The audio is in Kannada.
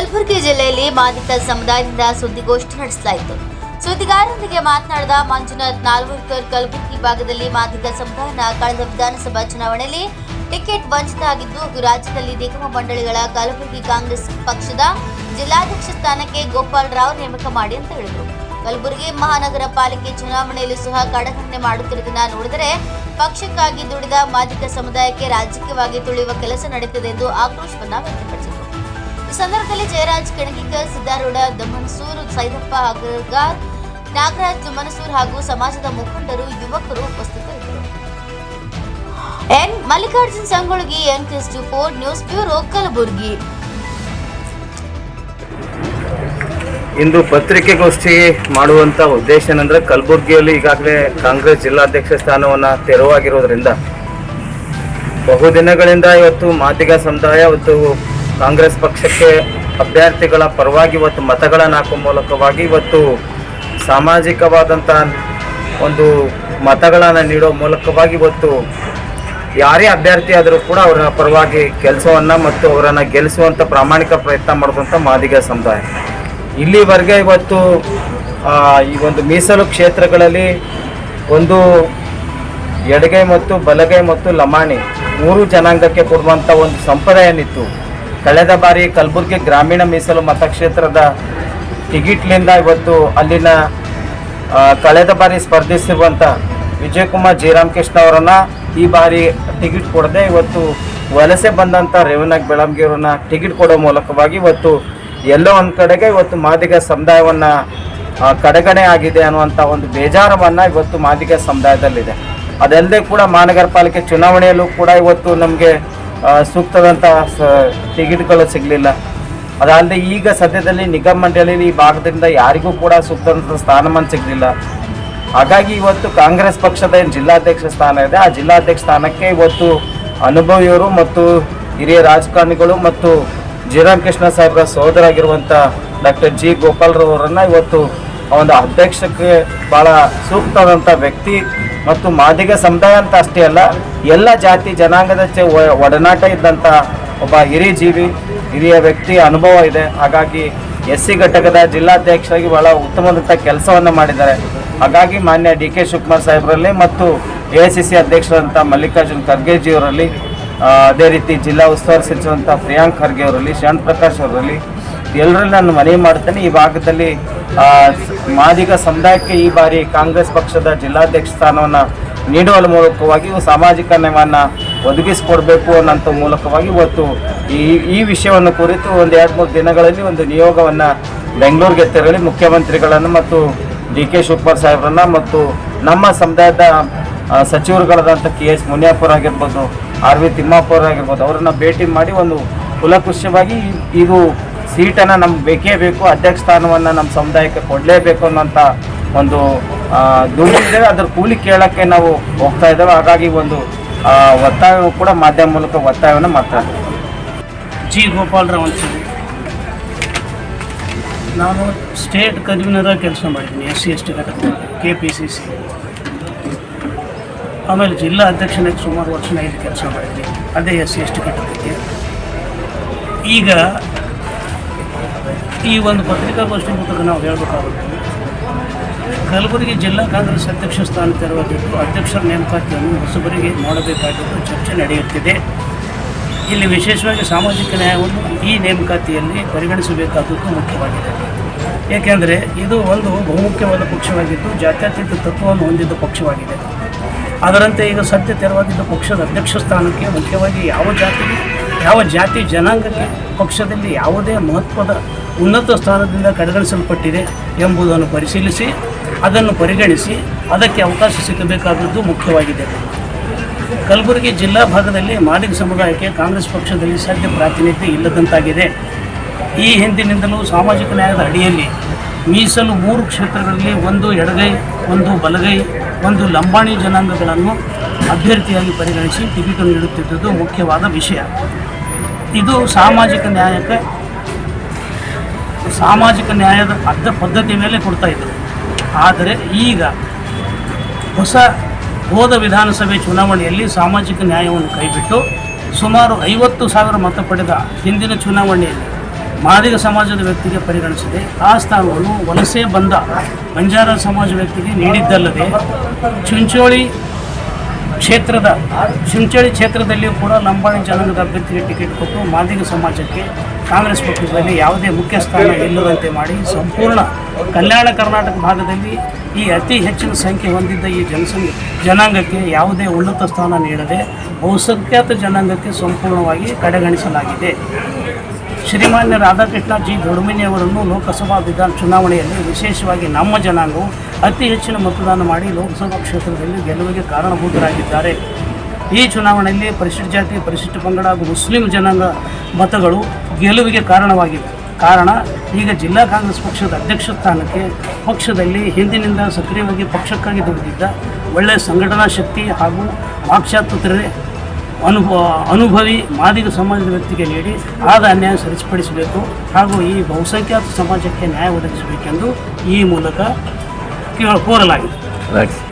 ಕಲಬುರಗಿ ಜಿಲ್ಲೆಯಲ್ಲಿ ಬಾಧಿತ ಸಮುದಾಯದಿಂದ ಸುದ್ದಿಗೋಷ್ಠಿ ನಡೆಸಲಾಯಿತು. ಸುದ್ದಿಗಾರರೊಂದಿಗೆ ಮಾತನಾಡಿದ ಮಂಜುನಾಥ್ ನಾಲ್ವರ್ಕರ್ ಕಲಬುರಗಿ ಭಾಗದಲ್ಲಿ ಬಾಧಿತ ಸಮುದಾಯನ ಕಳೆದ ವಿಧಾನಸಭಾ ಚುನಾವಣೆಯಲ್ಲಿ ಟಿಕೆಟ್ ವಂಚಿತ ಆಗಿದ್ದು ರಾಜ್ಯದಲ್ಲಿ ನಿಗಮ ಮಂಡಳಿಗಳ ಕಲಬುರಗಿ ಕಾಂಗ್ರೆಸ್ ಪಕ್ಷದ ಜಿಲ್ಲಾಧ್ಯಕ್ಷ ಸ್ಥಾನಕ್ಕೆ ಗೋಪಾಲ್ ರಾವ್ ನೇಮಕ ಮಾಡಿ ಅಂತ ಹೇಳಿದರು. ಕಲಬುರಗಿ ಮಹಾನಗರ ಪಾಲಿಕೆ ಚುನಾವಣೆಯಲ್ಲೂ ಸಹ ಕಡಗಣನೆ ಮಾಡುತ್ತಿರುವುದನ್ನು ನೋಡಿದರೆ, ಪಕ್ಷಕ್ಕಾಗಿ ದುಡಿದ ಮಾದಿಗ ಸಮುದಾಯಕ್ಕೆ ರಾಜಕೀಯವಾಗಿ ತುಳಿಯುವ ಕೆಲಸ ನಡೆಯುತ್ತದೆ ಎಂದು ಆಕ್ರೋಶವನ್ನು ವ್ಯಕ್ತಪಡಿಸಿದರು. ಈ ಸಂದರ್ಭದಲ್ಲಿ ಜಯರಾಜ್ ಕಣಗಿಕರ್ ಸಿದ್ದಾರೂಢ, ದಮನ್ಸೂರು, ಸೈದಪ್ಪ ಅಗ್ರಗಾರ್ ನಾಗರಾಜ್ ಮನಸೂರ್ ಹಾಗೂ ಸಮಾಜದ ಮುಖಂಡರು, ಯುವಕರು ಉಪಸ್ಥಿತರಿದ್ದರು. N. Mallikarjun Sangolagi N four news bureau, Kalaburagi. ಇಂದು ಪತ್ರಿಕೆಗೋಷ್ಠಿ ಮಾಡುವಂತ ಉದ್ದೇಶ ಏನಂದ್ರೆ ಕಲಬುರಗಿಯಲ್ಲಿ ಈಗಾಗಲೇ ಕಾಂಗ್ರೆಸ್ ಜಿಲ್ಲಾಧ್ಯಕ್ಷ ಸ್ಥಾನವನ್ನ ತೆರವಾಗಿರೋದ್ರಿಂದ ಬಹುದಿನಗಳಿಂದ ಇವತ್ತು ಮಾದಿಗ ಸಮುದಾಯ ಇವತ್ತು ಕಾಂಗ್ರೆಸ್ ಪಕ್ಷಕ್ಕೆ ಅಭ್ಯರ್ಥಿಗಳ ಪರವಾಗಿ ಇವತ್ತು ಮತಗಳನ್ನು ಹಾಕುವ ಮೂಲಕವಾಗಿ ಇವತ್ತು ಸಾಮಾಜಿಕವಾದಂಥ ಒಂದು ಮತಗಳನ್ನು ನೀಡೋ ಮೂಲಕವಾಗಿ ಇವತ್ತು ಯಾರೇ ಅಭ್ಯರ್ಥಿ ಆದರೂ ಕೂಡ ಅವರ ಪರವಾಗಿ ಕೆಲಸವನ್ನು ಮತ್ತು ಅವರನ್ನು ಗೆಲ್ಲಿಸುವಂಥ ಪ್ರಾಮಾಣಿಕ ಪ್ರಯತ್ನ ಮಾಡಿದಂಥ ಮಾದಿಗ ಸಮುದಾಯ. ಇಲ್ಲಿವರೆಗೆ ಇವತ್ತು ಈ ಒಂದು ಮೀಸಲು ಕ್ಷೇತ್ರಗಳಲ್ಲಿ ಒಂದು ಎಡಗೈ ಮತ್ತು ಬಲಗೈ ಮತ್ತು ಲಮಾಣಿ ಮೂರು ಜನಾಂಗಕ್ಕೆ ಕೊಡುವಂಥ ಒಂದು ಸಂಪ್ರದಾಯ ಏನಿತ್ತು ಕಳೆದ ಬಾರಿ ಕಲಬುರಗಿ ಗ್ರಾಮೀಣ ಮೀಸಲು ಮತಕ್ಷೇತ್ರದ ಟಿಕೆಟ್ಲಿಂದ ಇವತ್ತು ಅಲ್ಲಿನ ಕಳೆದ ಬಾರಿ ಸ್ಪರ್ಧಿಸಿರುವಂಥ ವಿಜಯಕುಮಾರ್ ಜಯರಾಮಕೃಷ್ಣ ಅವರನ್ನು ಈ ಬಾರಿ ಟಿಕೆಟ್ ಕೊಡದೆ ಇವತ್ತು ವಲಸೆ ಬಂದಂಥ ರೇವನಾಗ್ ಬೆಳಂಗಿಯವರನ್ನ ಟಿಕೆಟ್ ಕೊಡೋ ಮೂಲಕವಾಗಿ ಇವತ್ತು ಎಲ್ಲೋ ಒಂದು ಕಡೆಗೆ ಇವತ್ತು ಮಾದಿಗ ಸಮುದಾಯವನ್ನು ಕಡೆಗಣೆ ಆಗಿದೆ ಅನ್ನುವಂಥ ಒಂದು ಬೇಜಾರವನ್ನು ಇವತ್ತು ಮಾದಿಗ ಸಮುದಾಯದಲ್ಲಿದೆ. ಅದಲ್ಲದೆ ಕೂಡ ಮಹಾನಗರ ಪಾಲಿಕೆ ಚುನಾವಣೆಯಲ್ಲೂ ಕೂಡ ಇವತ್ತು ನಮಗೆ ಸೂಕ್ತದಂಥ ಟಿಕೆಟ್ಗಳು ಸಿಗಲಿಲ್ಲ. ಅದಲ್ಲದೆ ಈಗ ಸದ್ಯದಲ್ಲಿ ನಿಗಮ ಮಂಡಳಿಯಲ್ಲಿ ಈ ಭಾಗದಿಂದ ಯಾರಿಗೂ ಕೂಡ ಸೂಕ್ತದಂಥ ಸ್ಥಾನಮಾನ ಸಿಗಲಿಲ್ಲ. ಹಾಗಾಗಿ ಇವತ್ತು ಕಾಂಗ್ರೆಸ್ ಪಕ್ಷದ ಏನು ಜಿಲ್ಲಾಧ್ಯಕ್ಷ ಸ್ಥಾನ ಇದೆ, ಆ ಜಿಲ್ಲಾಧ್ಯಕ್ಷ ಸ್ಥಾನಕ್ಕೆ ಇವತ್ತು ಅನುಭವಿಯವರು ಮತ್ತು ಹಿರಿಯ ರಾಜಕಾರಣಿಗಳು ಮತ್ತು ಜಿರಾಮ್ ಕೃಷ್ಣ ಸಾಹೇಬ್ರ ಸಹೋದರಾಗಿರುವಂಥ ಡಾಕ್ಟರ್ ಜಿ ಗೋಪಾಲ್ರವರನ್ನು ಇವತ್ತು ಒಂದು ಅಧ್ಯಕ್ಷಕ್ಕೆ ಭಾಳ ಸೂಕ್ತವಾದಂಥ ವ್ಯಕ್ತಿ ಮತ್ತು ಮಾದಿಗ ಸಮುದಾಯ ಅಂತ ಅಷ್ಟೇ ಅಲ್ಲ, ಎಲ್ಲ ಜಾತಿ ಜನಾಂಗದ ಒಡನಾಟ ಇದ್ದಂಥ ಒಬ್ಬ ಹಿರಿಯ ಜೀವಿ, ಹಿರಿಯ ವ್ಯಕ್ತಿ ಅನುಭವ ಇದೆ. ಹಾಗಾಗಿ ಎಸ್ ಸಿ ಘಟಕದ ಜಿಲ್ಲಾಧ್ಯಕ್ಷರಾಗಿ ಬಹಳ ಉತ್ತಮವಾದಂಥ ಕೆಲಸವನ್ನು ಮಾಡಿದ್ದಾರೆ. ಹಾಗಾಗಿ ಮಾನ್ಯ ಡಿ ಕೆ ಶಿವಕುಮಾರ್ ಸಾಹೇಬರಲ್ಲಿ ಮತ್ತು ಎ ಐ ಸಿ ಸಿ ಅಧ್ಯಕ್ಷರಂಥ ಮಲ್ಲಿಕಾರ್ಜುನ್ ಖರ್ಗೆಜಿಯವರಲ್ಲಿ ಅದೇ ರೀತಿ ಜಿಲ್ಲಾ ಉಸ್ತುವಾರಿ ಸಚಿವಂಥ ಪ್ರಿಯಾಂಕ್ ಖರ್ಗೆ ಅವರಲ್ಲಿ ಶಾಂತ್ ಪ್ರಕಾಶ್ ಅವರಲ್ಲಿ ಎಲ್ಲರಲ್ಲಿ ನಾನು ಮನವಿ ಮಾಡ್ತೇನೆ. ಈ ಭಾಗದಲ್ಲಿ ಮಾದಿಗ ಸಮುದಾಯಕ್ಕೆ ಈ ಬಾರಿ ಕಾಂಗ್ರೆಸ್ ಪಕ್ಷದ ಜಿಲ್ಲಾಧ್ಯಕ್ಷ ಸ್ಥಾನವನ್ನು ನೀಡುವ ಮೂಲಕವಾಗಿ ಸಾಮಾಜಿಕ ನ್ಯಾಯವನ್ನು ಒದಗಿಸಿಕೊಡ್ಬೇಕು ಅನ್ನೋಂಥ ಮೂಲಕವಾಗಿ ಇವತ್ತು ಈ ಈ ವಿಷಯವನ್ನು ಕುರಿತು ಒಂದು ಎರಡು ಮೂರು ದಿನಗಳಲ್ಲಿ ಒಂದು ನಿಯೋಗವನ್ನು ಬೆಂಗಳೂರಿಗೆ ತೆರಳಿ ಮುಖ್ಯಮಂತ್ರಿಗಳನ್ನು ಮತ್ತು ಡಿ ಕೆ ಶಿವಕುಮಾರ್ ಸಾಹೇಬ್ರನ್ನ ಮತ್ತು ನಮ್ಮ ಸಮುದಾಯದ ಸಚಿವರುಗಳಾದಂಥ ಕೆ ಎಸ್ ಮುನಿಯಪ್ಪರ್ ಆಗಿರ್ಬೋದು, ಆರ್ ವಿ ತಿಮ್ಮಾಪುರ ಆಗಿರ್ಬೋದು, ಅವರನ್ನು ಭೇಟಿ ಮಾಡಿ ಒಂದು ಕುಲಕೃಷ್ಯವಾಗಿ ಇದು ಸೀಟನ್ನು ನಮ್ಗೆ ಬೇಕೇ ಬೇಕು, ಅಧ್ಯಕ್ಷ ಸ್ಥಾನವನ್ನು ನಮ್ಮ ಸಮುದಾಯಕ್ಕೆ ಕೊಡಲೇಬೇಕು ಅನ್ನೋಂಥ ಒಂದು ದುಡ್ಡಿದೆ ಅದ್ರ ಕೂಲಿ ಕೇಳೋಕ್ಕೆ ನಾವು ಹೋಗ್ತಾ ಇದ್ದೇವೆ. ಹಾಗಾಗಿ ಒಂದು ಒತ್ತಾಯವೂ ಕೂಡ ಮಾಧ್ಯಮ ಮೂಲಕ ಒತ್ತಾಯವನ್ನು ಮಾಡ್ತಾ ಜಿ ಗೋಪಾಲರಾವ್ ಅಂತೇಳಿ ನಾನು ಸ್ಟೇಟ್ ಕನ್ವೀನರಾಗಿ ಕೆಲಸ ಮಾಡಿದ್ದೀನಿ, ಎಸ್ ಸಿ, ಎಸ್ ಟಿ ಘಟಕದಲ್ಲಿ ಕೆ ಪಿ ಸಿ ಸಿ ಆಮೇಲೆ ಜಿಲ್ಲಾ ಅಧ್ಯಕ್ಷನಾಗಿ ಸುಮಾರು ವರ್ಷ ಐದು ಕೆಲಸ ಮಾಡಿದ್ದೀನಿ, ಅದೇ ಎಸ್ ಸಿ, ಎಸ್ ಟಿ ಘಟಕಕ್ಕೆ. ಈಗ ಈ ಒಂದು ಪತ್ರಿಕಾಗೋಷ್ಠಿ ಮೂಲಕ ನಾವು ಹೇಳಬೇಕಾಗುತ್ತೆ. ಕಲಬುರಗಿ ಜಿಲ್ಲಾ ಕಾಂಗ್ರೆಸ್ ಅಧ್ಯಕ್ಷ ಸ್ಥಾನ ತೆರವಾಗಿದ್ದು ಅಧ್ಯಕ್ಷರ ನೇಮಕಾತಿಯನ್ನು ಹೊಸಬರಿಗೆ ಮಾಡಬೇಕಾಗಿದ್ದು ಚರ್ಚೆ ನಡೆಯುತ್ತಿದೆ. ಇಲ್ಲಿ ವಿಶೇಷವಾಗಿ ಸಾಮಾಜಿಕ ನ್ಯಾಯವನ್ನು ಈ ನೇಮಕಾತಿಯಲ್ಲಿ ಪರಿಗಣಿಸಬೇಕಾದದ್ದು ಮುಖ್ಯವಾಗಿದೆ. ಏಕೆಂದರೆ ಇದು ಒಂದು ಬಹುಮುಖ್ಯವಾದ ಪಕ್ಷವಾಗಿದ್ದು ಜಾತ್ಯತೀತ ತತ್ವವನ್ನು ಹೊಂದಿದ್ದ ಪಕ್ಷವಾಗಿದೆ. ಅದರಂತೆ ಈಗ ಸದ್ಯ ತೆರವಾಗಿದ್ದ ಪಕ್ಷದ ಅಧ್ಯಕ್ಷ ಸ್ಥಾನಕ್ಕೆ ಮುಖ್ಯವಾಗಿ ಯಾವ ಜಾತಿಗೆ ಯಾವ ಜಾತಿ ಜನಾಂಗಕ್ಕೆ ಪಕ್ಷದಲ್ಲಿ ಯಾವುದೇ ಮಹತ್ವದ ಉನ್ನತ ಸ್ಥಾನದಿಂದ ಕಡೆಗಣಿಸಲ್ಪಟ್ಟಿದೆ ಎಂಬುದನ್ನು ಪರಿಶೀಲಿಸಿ, ಅದನ್ನು ಪರಿಗಣಿಸಿ, ಅದಕ್ಕೆ ಅವಕಾಶ ಸಿಗಬೇಕಾದದ್ದು ಮುಖ್ಯವಾಗಿದೆ. ಕಲಬುರಗಿ ಜಿಲ್ಲಾ ಭಾಗದಲ್ಲಿ ಮಾದಿಗ ಸಮುದಾಯಕ್ಕೆ ಕಾಂಗ್ರೆಸ್ ಪಕ್ಷದಲ್ಲಿ ಸದ್ಯ ಪ್ರಾತಿನಿಧ್ಯ ಇಲ್ಲದಂತಾಗಿದೆ. ಈ ಹಿಂದಿನಿಂದಲೂ ಸಾಮಾಜಿಕ ನ್ಯಾಯದ ಅಡಿಯಲ್ಲಿ ಮೀಸಲು ಮೂರು ಕ್ಷೇತ್ರಗಳಲ್ಲಿ ಒಂದು ಎಡಗೈ, ಒಂದು ಬಲಗೈ, ಒಂದು ಲಂಬಾಣಿ ಜನಾಂಗಗಳನ್ನು ಅಭ್ಯರ್ಥಿಯಾಗಿ ಪರಿಗಣಿಸಿ ಟಿಕೆಟ್ ನೀಡುತ್ತಿದ್ದುದು ಮುಖ್ಯವಾದ ವಿಷಯ. ಇದು ಸಾಮಾಜಿಕ ನ್ಯಾಯಕ್ಕೆ ಸಾಮಾಜಿಕ ನ್ಯಾಯದ ಅರ್ಧ ಪದ್ಧತಿ ಮೇಲೆ ಕೊಡ್ತಾ ಇದ್ದರು ಆದರೆ ಈಗ ಹೊಸ ಹೋದ ವಿಧಾನಸಭೆ ಚುನಾವಣೆಯಲ್ಲಿ ಸಾಮಾಜಿಕ ನ್ಯಾಯವನ್ನು ಕೈಬಿಟ್ಟು ಸುಮಾರು ಐವತ್ತು ಸಾವಿರ ಮತ ಪಡೆದ ಹಿಂದಿನ ಚುನಾವಣೆಯಲ್ಲಿ ಮಾದಿಗ ಸಮಾಜದ ವ್ಯಕ್ತಿಗೆ ಪರಿಗಣಿಸಿದೆ ಆ ಸ್ಥಾನವನ್ನು ವಲಸೆ ಬಂದ ಬಂಜಾರ ಸಮಾಜ ವ್ಯಕ್ತಿಗೆ ನೀಡಿದ್ದಲ್ಲದೆ ಚುಂಚೋಳಿ ಕ್ಷೇತ್ರದ, ಚಿಂಚೋಳಿ ಕ್ಷೇತ್ರದಲ್ಲಿಯೂ ಕೂಡ ಲಂಬಾಣಿ ಜನಾಂಗದ ಅಭ್ಯರ್ಥಿಗೆ ಟಿಕೆಟ್ ಕೊಟ್ಟು ಮಾದಿಗ ಸಮಾಜಕ್ಕೆ ಕಾಂಗ್ರೆಸ್ ಪಕ್ಷದಲ್ಲಿ ಯಾವುದೇ ಮುಖ್ಯ ಸ್ಥಾನ ಇಲ್ಲದಂತೆ ಮಾಡಿ ಸಂಪೂರ್ಣ ಕಲ್ಯಾಣ ಕರ್ನಾಟಕ ಭಾಗದಲ್ಲಿ ಈ ಅತಿ ಹೆಚ್ಚಿನ ಸಂಖ್ಯೆ ಹೊಂದಿದ್ದ ಈ ಜನಸಂಖ್ಯೆ ಜನಾಂಗಕ್ಕೆ ಯಾವುದೇ ಉನ್ನತ ಸ್ಥಾನ ನೀಡದೆ ಬಹುಸಂಖ್ಯಾತ ಜನಾಂಗಕ್ಕೆ ಸಂಪೂರ್ಣವಾಗಿ ಕಡೆಗಣಿಸಲಾಗಿದೆ. ಶ್ರೀಮಾನ್ಯ ರಾಧಾಕೃಷ್ಣ ಜಿ ದೊಡಮನಿ ಅವರನ್ನು ಲೋಕಸಭಾ ವಿಧಾನ ಚುನಾವಣೆಯಲ್ಲಿ ವಿಶೇಷವಾಗಿ ನಮ್ಮ ಜನಾಂಗವು ಅತಿ ಹೆಚ್ಚಿನ ಮತದಾನ ಮಾಡಿ ಲೋಕಸಭಾ ಕ್ಷೇತ್ರದಲ್ಲಿ ಗೆಲುವಿಗೆ ಕಾರಣಭೂತರಾಗಿದ್ದಾರೆ. ಈ ಚುನಾವಣೆಯಲ್ಲಿ ಪರಿಶಿಷ್ಟ ಜಾತಿ ಪರಿಶಿಷ್ಟ ಪಂಗಡ ಹಾಗೂ ಮುಸ್ಲಿಂ ಜನಾಂಗ ಮತಗಳು ಗೆಲುವಿಗೆ ಕಾರಣವಾಗಿವೆ. ಕಾರಣ, ಈಗ ಜಿಲ್ಲಾ ಕಾಂಗ್ರೆಸ್ ಪಕ್ಷದ ಅಧ್ಯಕ್ಷ ಸ್ಥಾನಕ್ಕೆ ಪಕ್ಷದಲ್ಲಿ ಹಿಂದಿನಿಂದ ಸಕ್ರಿಯವಾಗಿ ಪಕ್ಷಕ್ಕಾಗಿ ದುಡಿದಿದ್ದ ಒಳ್ಳೆಯ ಸಂಘಟನಾ ಶಕ್ತಿ ಹಾಗೂ ವಾಕ್ಚಾತುರ್ಯ ಅನುಭವ, ಅನುಭವಿ ಮಾದಿಗ ಸಮಾಜದ ವ್ಯಕ್ತಿಗೆ ನೀಡಿ ಆದ ಅನ್ಯಾಯ ಸರಿಪಡಿಸಬೇಕು ಹಾಗೂ ಈ ಬಹುಸಂಖ್ಯಾತ ಸಮಾಜಕ್ಕೆ ನ್ಯಾಯ ಒದಗಿಸಬೇಕೆಂದು ಈ ಮೂಲಕ You your poor life. Thanks.